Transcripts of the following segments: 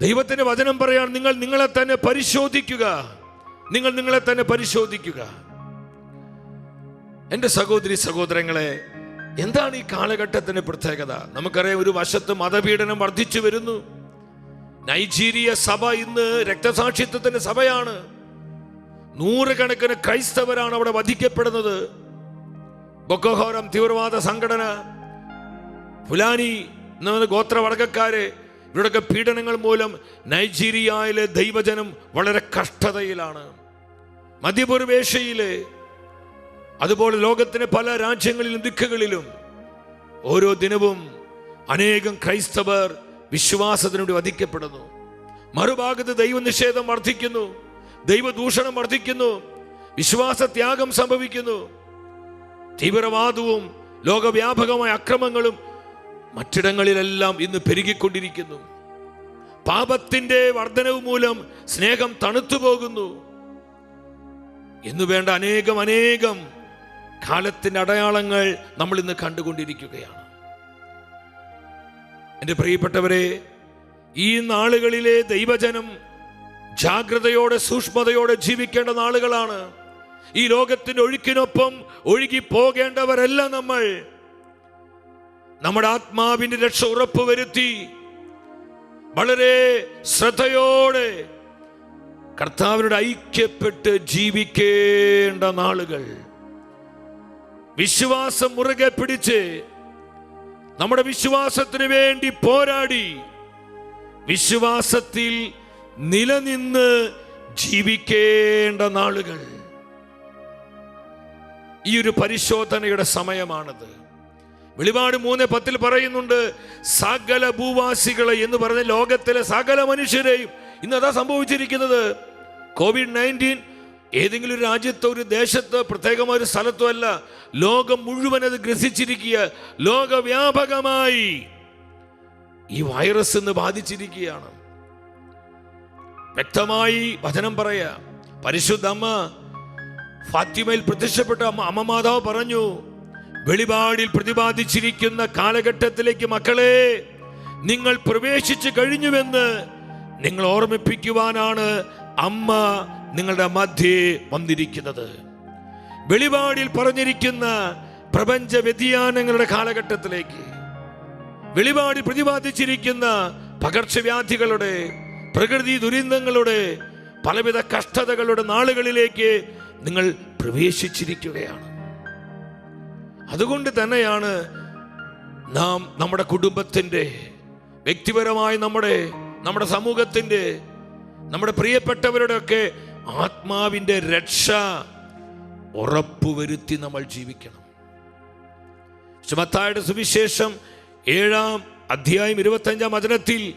ദൈവത്തിന്റെ വചനം പറയാൻ നിങ്ങൾ നിങ്ങളെ തന്നെ പരിശോധിക്കുക. നിങ്ങൾ നിങ്ങളെ തന്നെ പരിശോധിക്കുക. എന്റെ സഹോദരി സഹോദരങ്ങളെ എന്താണ് ഈ കാലഘട്ടത്തിന്റെ പ്രത്യേകത? നമുക്കറിയാം ഒരു വശത്ത് മതപീഡനം വർദ്ധിച്ചു വരുന്നു. നൈജീരിയ സഭ ഇന്ന് രക്തസാക്ഷിത്വത്തിന്റെ സഭയാണ്. നൂറുകണക്കിന് ക്രൈസ്തവരാണ് അവിടെ വധിക്കപ്പെടുന്നത്. ബൊക്കോഹോരം തീവ്രവാദ സംഘടന ഫുലാനി എന്ന ഗോത്ര ഇവരുടെയൊക്കെ പീഡനങ്ങൾ മൂലം നൈജീരിയയിലെ ദൈവജനം വളരെ കഷ്ടതയിലാണ്. മധ്യപൂർവേഷ്യയിലെ അതുപോലെ ലോകത്തിന്റെ പല രാജ്യങ്ങളിലും ദിക്കുകളിലും ഓരോ ദിനവും അനേകം ക്രൈസ്തവർ വിശ്വാസത്തിനോട് വധിക്കപ്പെടുന്നു. മറുഭാഗത്ത് ദൈവനിഷേധം വർദ്ധിക്കുന്നു ദൈവദൂഷണം വർദ്ധിക്കുന്നു വിശ്വാസത്യാഗം സംഭവിക്കുന്നു. തീവ്രവാദവും ലോകവ്യാപകമായ അക്രമങ്ങളും മറ്റിടങ്ങളിലെല്ലാം ഇന്ന് പെരുകിക്കൊണ്ടിരിക്കുന്നു. പാപത്തിന്റെ വർധനവ് മൂലം സ്നേഹം തണുത്തു പോകുന്നു എന്ന് വേണ്ട അനേകം അനേകം കാലത്തിന്റെ അടയാളങ്ങൾ നമ്മൾ ഇന്ന് കണ്ടുകൊണ്ടിരിക്കുകയാണ്. എന്റെ പ്രിയപ്പെട്ടവരെ ഈ നാളുകളിലെ ദൈവജനം ജാഗ്രതയോടെ സൂക്ഷ്മതയോടെ ജീവിക്കേണ്ട നാളുകളാണ്. ഈ ലോകത്തിന്റെ ഒഴുക്കിനൊപ്പം ഒഴുകി പോകേണ്ടവരല്ല നമ്മൾ. നമ്മുടെ ആത്മാവിന്റെ രക്ഷ ഉറപ്പുവരുത്തി വളരെ ശ്രദ്ധയോടെ കർത്താവിനോട് ഐക്യപ്പെട്ട് ജീവിക്കേണ്ട നാളുകൾ. വിശ്വാസം മുറുകെ പിടിച്ച് നമ്മുടെ വിശ്വാസത്തിന് വേണ്ടി പോരാടി. വിശ്വാസത്തിൽ നിലനിന്ന് ജീവിക്കേണ്ട നാളുകൾ. ഈ ഒരു പരിശോധനയുടെ സമയമാണത്. വെളിപാട് മൂന്ന് പത്തിൽ പറയുന്നുണ്ട് സകല ഭൂവാസികളെ എന്ന് പറഞ്ഞ ലോകത്തിലെ സകല മനുഷ്യരെയും ഇന്ന് അതാ സംഭവിച്ചിരിക്കുന്നത്. കോവിഡ് നയന്റീൻ ഏതെങ്കിലും ഒരു രാജ്യത്തോ ഒരു ദേശത്തോ പ്രത്യേകമായ ഒരു സ്ഥലത്തോ അല്ല ലോകം മുഴുവൻ അത് ഗ്രസിച്ചിരിക്കുക ലോകവ്യാപകമായി ഈ വൈറസ് ഇന്ന് ബാധിച്ചിരിക്കുകയാണ്. വ്യക്തമായി വചനം പറയാ. പരിശുദ്ധ അമ്മ ഫാത്തിമയിൽ പ്രത്യക്ഷപ്പെട്ട അമ്മ അമ്മ മാതാവ് പറഞ്ഞു വെളിപാടിൽ പ്രതിപാദിച്ചിരിക്കുന്ന കാലഘട്ടത്തിലേക്ക് മക്കളെ നിങ്ങൾ പ്രവേശിച്ചു കഴിഞ്ഞുവെന്ന് നിങ്ങൾ ഓർമ്മിപ്പിക്കുവാനാണ് അമ്മ നിങ്ങളുടെ മധ്യേ വന്നിരിക്കുന്നത്. വെളിപാടിൽ പറഞ്ഞിരിക്കുന്ന പ്രപഞ്ച വ്യതിയാനങ്ങളുടെ കാലഘട്ടത്തിലേക്ക് വെളിപാടിൽ പ്രതിപാദിച്ചിരിക്കുന്ന പകർച്ചവ്യാധികളുടെ പ്രകൃതി ദുരന്തങ്ങളുടെ പലവിധ കഷ്ടതകളുടെ നാളുകളിലേക്ക് നിങ്ങൾ പ്രവേശിച്ചിരിക്കുകയാണ്. അതുകൊണ്ട് തന്നെയാണ് നാം നമ്മുടെ കുടുംബത്തിന്റെ വ്യക്തിപരമായി നമ്മുടെ നമ്മുടെ സമൂഹത്തിന്റെ നമ്മുടെ പ്രിയപ്പെട്ടവരുടെ ഒക്കെ ആത്മാവിന്റെ രക്ഷ ഉറപ്പുവരുത്തി നമ്മൾ ജീവിക്കണം. ശുമത്തായുടെ സുവിശേഷം ഏഴാം അധ്യായം ഇരുപത്തഞ്ചാം വചനത്തിൽ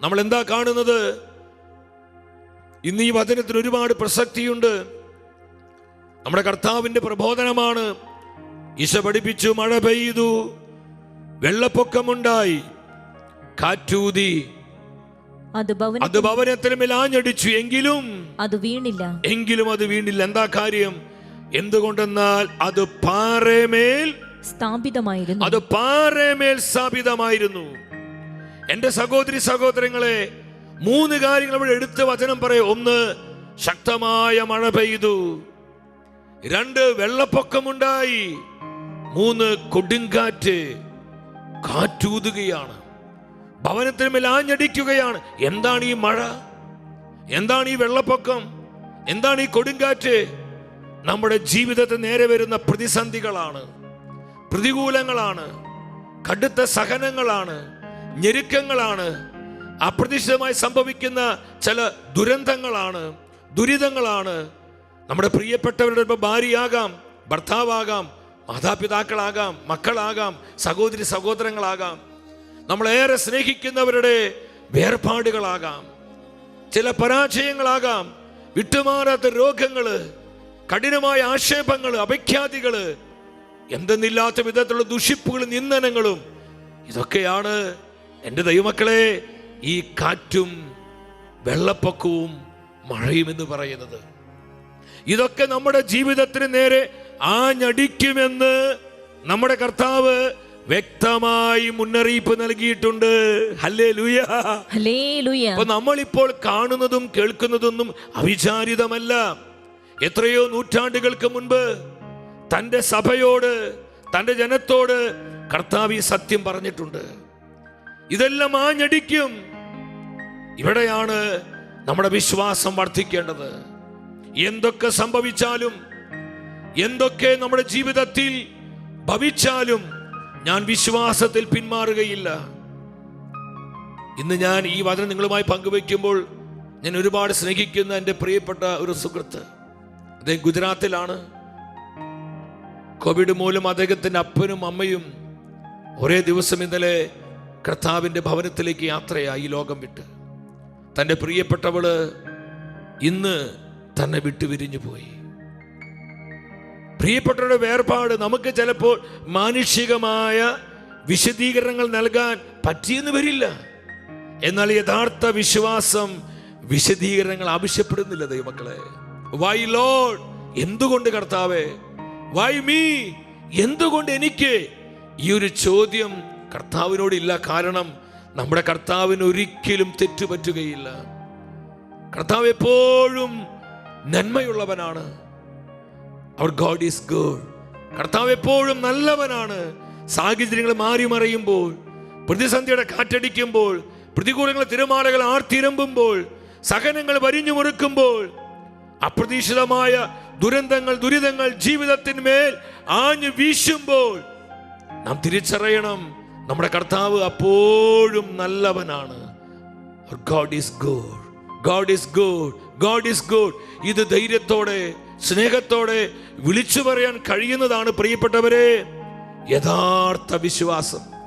നമ്മൾ എന്താ കാണുന്നത്? ഇന്ന് ഈ വചനത്തിന് ഒരുപാട് പ്രസക്തിയുണ്ട്. നമ്മുടെ കർത്താവിന്റെ പ്രബോധനമാണ്. ഈശ പഠിപ്പിച്ചു മഴ പെയ്തു വെള്ളപ്പൊക്കമുണ്ടായി കാറ്റൂതി. അത് ഭവന അത് ഭവനത്തിന് മേൽ ആഞ്ഞടിച്ചു എങ്കിലും അത് വീണില്ല. എങ്കിലും അത് വീണില്ല. എന്താ കാര്യം? എന്തുകൊണ്ടെന്നാൽ അത് പാറമേൽ സ്ഥാപിതമായിരുന്നു. അത് പാറമേൽ സ്ഥാപിതമായിരുന്നു. എന്റെ സഹോദരി സഹോദരങ്ങളെ മൂന്ന് കാര്യങ്ങൾ ഇവിടെ എടുത്ത് വചനം പറയും. ഒന്ന് ശക്തമായ മഴ പെയ്തു. രണ്ട് വെള്ളപ്പൊക്കമുണ്ടായി. മൂന്ന് കൊടുങ്കാറ്റ് കാറ്റൂതുകയാണ്. ഭവനത്തിന് മേൽ ആഞ്ഞടിക്കുകയാണ്. എന്താണ് ഈ മഴ? എന്താണ് ഈ വെള്ളപ്പൊക്കം? എന്താണ് ഈ കൊടുങ്കാറ്റ്? നമ്മുടെ ജീവിതത്തെ നേരെ വരുന്ന പ്രതിസന്ധികളാണ് പ്രതികൂലങ്ങളാണ് കടുത്ത സഹനങ്ങളാണ് ഞെരുക്കങ്ങളാണ് അപ്രതീക്ഷിതമായി സംഭവിക്കുന്ന ചില ദുരന്തങ്ങളാണ് ദുരിതങ്ങളാണ്. നമ്മുടെ പ്രിയപ്പെട്ടവരുടെ ഭാര്യയാകാം ഭർത്താവാകാം മാതാപിതാക്കളാകാം മക്കളാകാം സഹോദരി സഹോദരങ്ങളാകാം. നമ്മളേറെ സ്നേഹിക്കുന്നവരുടെ വേർപാടുകളാകാം. ചില പരാജയങ്ങളാകാം. വിട്ടുമാറാത്ത രോഗങ്ങൾ കഠിനമായ ആക്ഷേപങ്ങൾ അപഖ്യാതികൾ എന്തെന്നില്ലാത്ത വിധത്തിലുള്ള ദുഷിപ്പുകളും നിന്ദനങ്ങളും ഇതൊക്കെയാണ് എന്റെ ദൈവമക്കളെ ഈ കാറ്റും വെള്ളപ്പൊക്കവും മഴയും എന്ന് പറയുന്നത്. ഇതൊക്കെ നമ്മുടെ ജീവിതത്തിന് നേരെ ആഞ്ഞടിക്കുമെന്ന് നമ്മുടെ കർത്താവ് വ്യക്തമായി മുന്നറിയിപ്പ് നൽകിയിട്ടുണ്ട്. അപ്പൊ നമ്മളിപ്പോൾ കാണുന്നതും കേൾക്കുന്നതൊന്നും അവിചാരിതമല്ല. എത്രയോ നൂറ്റാണ്ടുകൾക്ക് മുൻപ് തന്റെ സഭയോട് തന്റെ ജനത്തോട് കർത്താവ് ഈ സത്യം പറഞ്ഞിട്ടുണ്ട്. ഇതെല്ലാം ആഞ്ഞടിക്കും. ഇവിടെയാണ് നമ്മുടെ വിശ്വാസം വർദ്ധിക്കേണ്ടത്. എന്തൊക്കെ സംഭവിച്ചാലും എന്തൊക്കെ നമ്മുടെ ജീവിതത്തിൽ ഭവിച്ചാലും ഞാൻ വിശ്വാസത്തിൽ പിന്മാറുകയില്ല. ഇന്ന് ഞാൻ ഈ വചനം നിങ്ങളുമായി പങ്കുവയ്ക്കുമ്പോൾ ഞാൻ ഒരുപാട് സ്നേഹിക്കുന്ന എന്റെ പ്രിയപ്പെട്ട ഒരു സുഹൃത്ത്. അദ്ദേഹം ഗുജറാത്തിലാണ്. കോവിഡ് മൂലം അദ്ദേഹത്തിന്റെ അപ്പനും അമ്മയും ഒരേ ദിവസം ഇന്നലെ കർത്താവിന്റെ ഭവനത്തിലേക്ക് യാത്രയായി ലോകം വിട്ട്. തന്റെ പ്രിയപ്പെട്ടവൾ ഇന്ന് തന്നെ വിട്ടുപിരിഞ്ഞു പോയി പ്രിയപ്പെട്ടവരുടെ വേർപാട് നമുക്ക് ചിലപ്പോൾ മാനുഷികമായ വിശദീകരണങ്ങൾ നൽകാൻ പറ്റിയെന്ന് വരില്ല. എന്നാൽ യഥാർത്ഥ വിശ്വാസം വിശദീകരണങ്ങൾ ആവശ്യപ്പെടുന്നില്ല ദൈവമക്കളെ. വൈ ലോഡ് എന്തുകൊണ്ട് കർത്താവേ? വൈ മീ എന്തുകൊണ്ട് എനിക്ക്? ഈ ഒരു ചോദ്യം കർത്താവിനോടില്ല. കാരണം നമ്മുടെ കർത്താവിന് ഒരിക്കലും തെറ്റുപറ്റുകയില്ല. കർത്താവ് എപ്പോഴും നന്മയുള്ളവനാണ്. അവർ ഗോഡ് ഈസ് ഗുഡ് കർത്താവ് എപ്പോഴും നല്ലവനാണ്. സാഹചര്യങ്ങൾ മാറി മറിയുമ്പോൾ പ്രതിസന്ധിയുടെ കാറ്റടിക്കുമ്പോൾ പ്രതികൂലങ്ങൾ തിരമാലകൾ ആർത്തിരമ്പുമ്പോൾ സഹനങ്ങൾ വരിഞ്ഞു മുറുക്കുമ്പോൾ അപ്രതീക്ഷിതമായ ദുരന്തങ്ങൾ ദുരിതങ്ങൾ ജീവിതത്തിന്മേൽ ആഞ്ഞു വീശുമ്പോൾ നാം തിരിച്ചറിയണം നമ്മുടെ കർത്താവ് അപ്പോഴും നല്ലവനാണ്. God is good God is good God is good ഇത് ധൈര്യത്തോടെ സ്നേഹത്തോടെ വിളിച്ചു പറയാൻ കഴിയുന്നതാണ് പ്രിയപ്പെട്ടവരെ. യഥാർത്ഥ വിശ്വാസം.